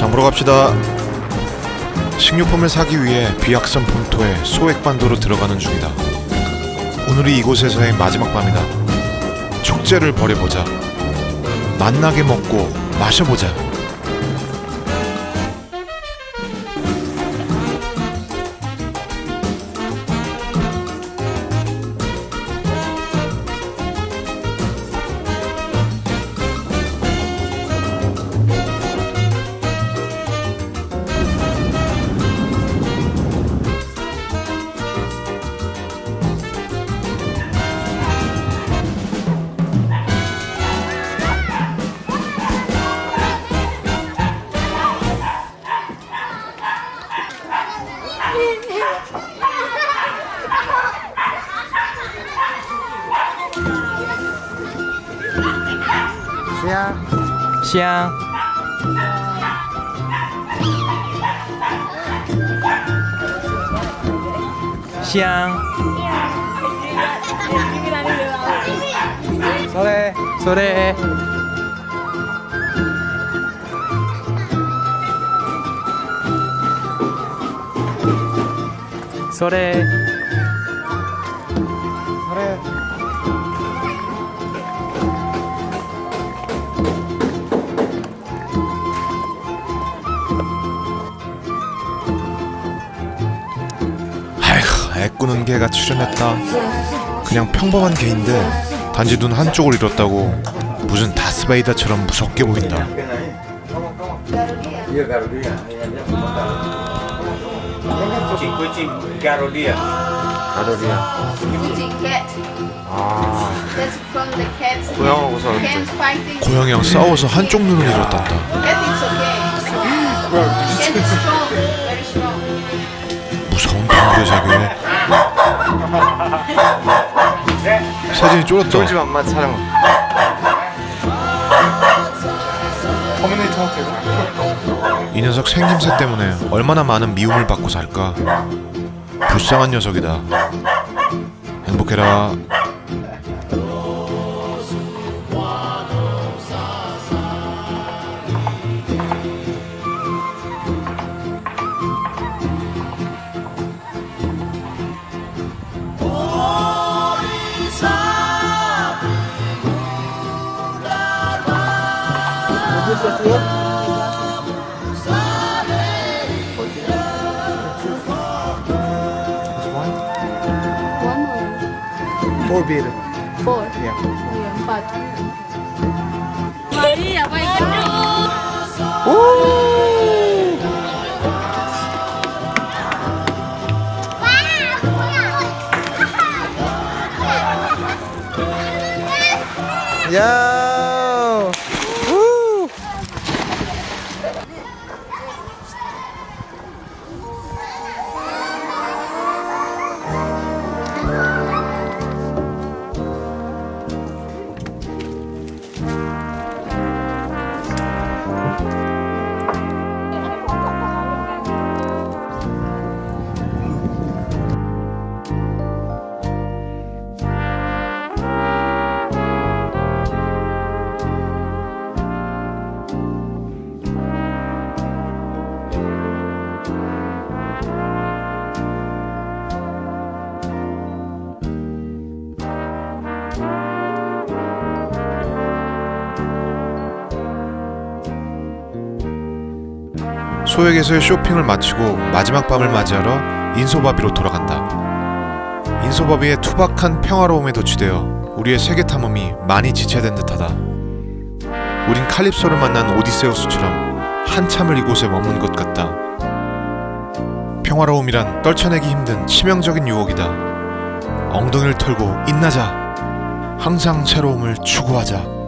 장 보러 갑시다. 식료품을 사기 위해 비악산 본토의 소액반도로 들어가는 중이다. 오늘이 이곳에서의 마지막 밤이다. 축제를 벌여보자. 만나게 먹고 마셔보자. 香。香， 설레 소래. 소래. 애꾸는 개가 출연했다. 그냥 평범한 개인데 단지 눈 한쪽을 잃었다고 무슨 다스베이더처럼 무섭게 보인다. 아. 고양하고. 고양이랑 싸워서 한쪽 눈을 잃었단다. 무서운 동물의 세계. 사진이 쫄았다. 쫄지 맘마 촬영 터미네이터 되고 이 녀석 생김새 때문에 얼마나 많은 미움을 받고 살까. 불쌍한 녀석이다. 행복해라. four beira, Four? Yeah, four. Yeah, but. Maria, vai. Uh! 소액에서의 쇼핑을 마치고 마지막 밤을 맞이하러 인소바비로 돌아간다. 인소바비의 투박한 평화로움에 도취되어 우리의 세계 탐험이 많이 지체된 듯하다. 우린 칼립소를 만난 오디세우스처럼 한참을 이곳에 머문 것 같다. 평화로움이란 떨쳐내기 힘든 치명적인 유혹이다. 엉덩이를 털고 인나자. 항상 새로움을 추구하자.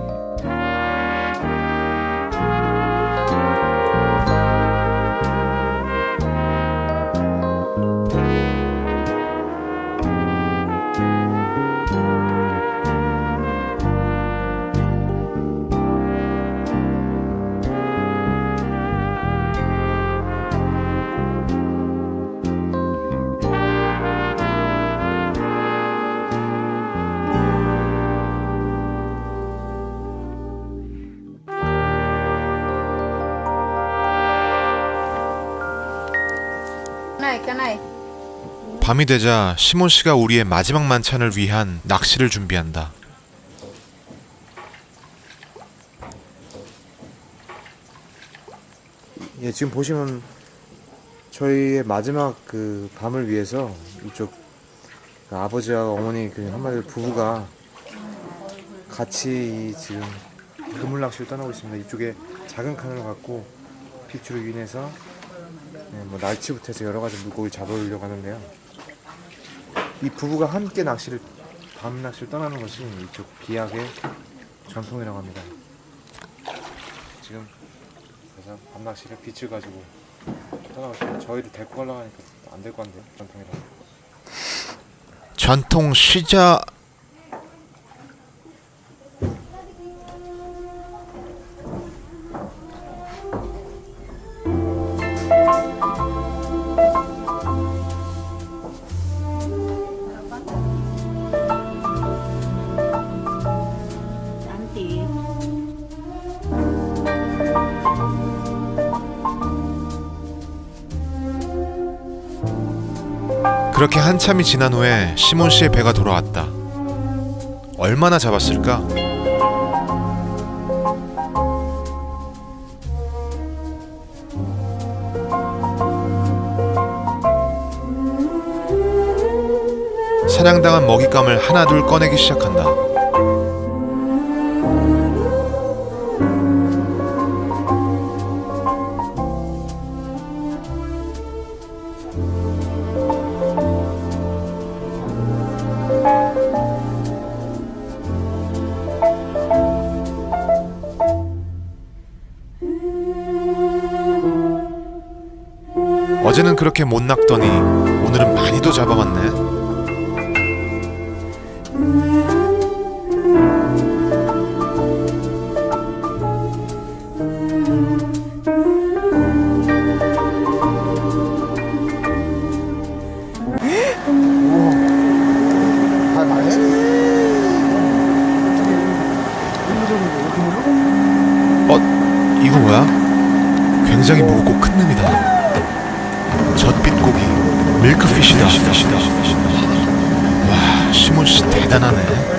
밤이 되자 시몬 씨가 우리의 마지막 만찬을 위한 낚시를 준비한다. 예, 지금 보시면 저희의 마지막 그 밤을 위해서 이쪽 그 아버지와 어머니 그 한마디로 부부가 같이 이 지금 그물 낚시를 떠나고 있습니다. 이쪽에 작은 카누를 갖고 빅주로 인해서 네, 뭐 날치부터 해서 여러 가지 물고기 잡으려고 하는데요. 이 부부가 함께 낚시를 밤 낚시를 떠나는 것이 이쪽 비약의 전통이라고 합니다. 지금 그래서 밤 낚시를 빛을 가지고 떠나고 있습니다. 저희를 데리고 가려고 하니까 안될것 같은데요, 전통이라. 전통 쉬자 그렇게 한참이 지난 후에 시몬 씨의 배가 돌아왔다. 얼마나 잡았을까? 사냥당한 먹잇감을 하나둘 꺼내기 시작한다. 어제는 그렇게 못 낚더니 오늘은 많이도 잡아봤네. 어, 이거 뭐야? 굉장히 무겁고 큰 놈이다. 젖빛 고기, 밀크피쉬다. 와, 시몬 씨 대단하네.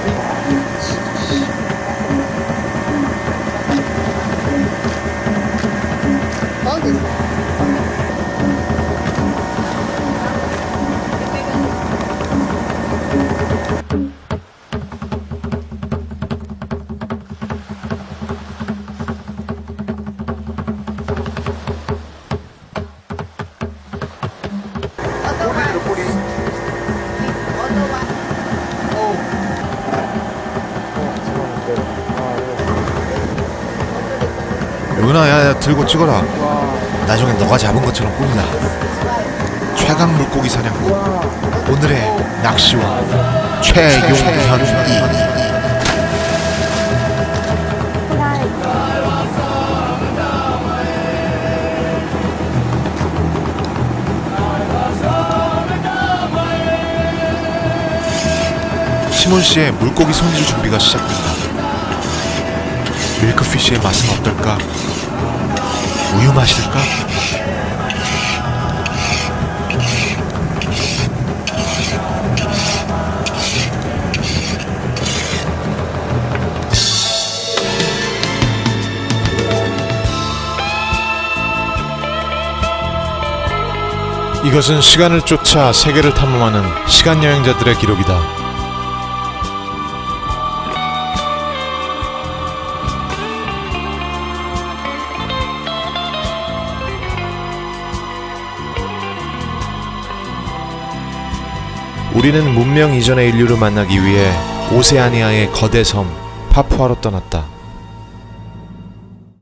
요나, 야, 야, 들고 찍어라. 나중에 너가 잡은 것처럼 꾸미나. 최강 물고기 사냥꾼. 오늘의 낚시왕 최용현이. 시몬 씨의 물고기 손질 준비가 시작된다. 밀크피쉬의 맛은 어떨까? 우유 맛일까? 이것은 시간을 쫓아 세계를 탐험하는 시간 여행자들의 기록이다. 우리는 문명 이전의 인류를 만나기 위해 오세아니아의 거대 섬 파푸아로 떠났다.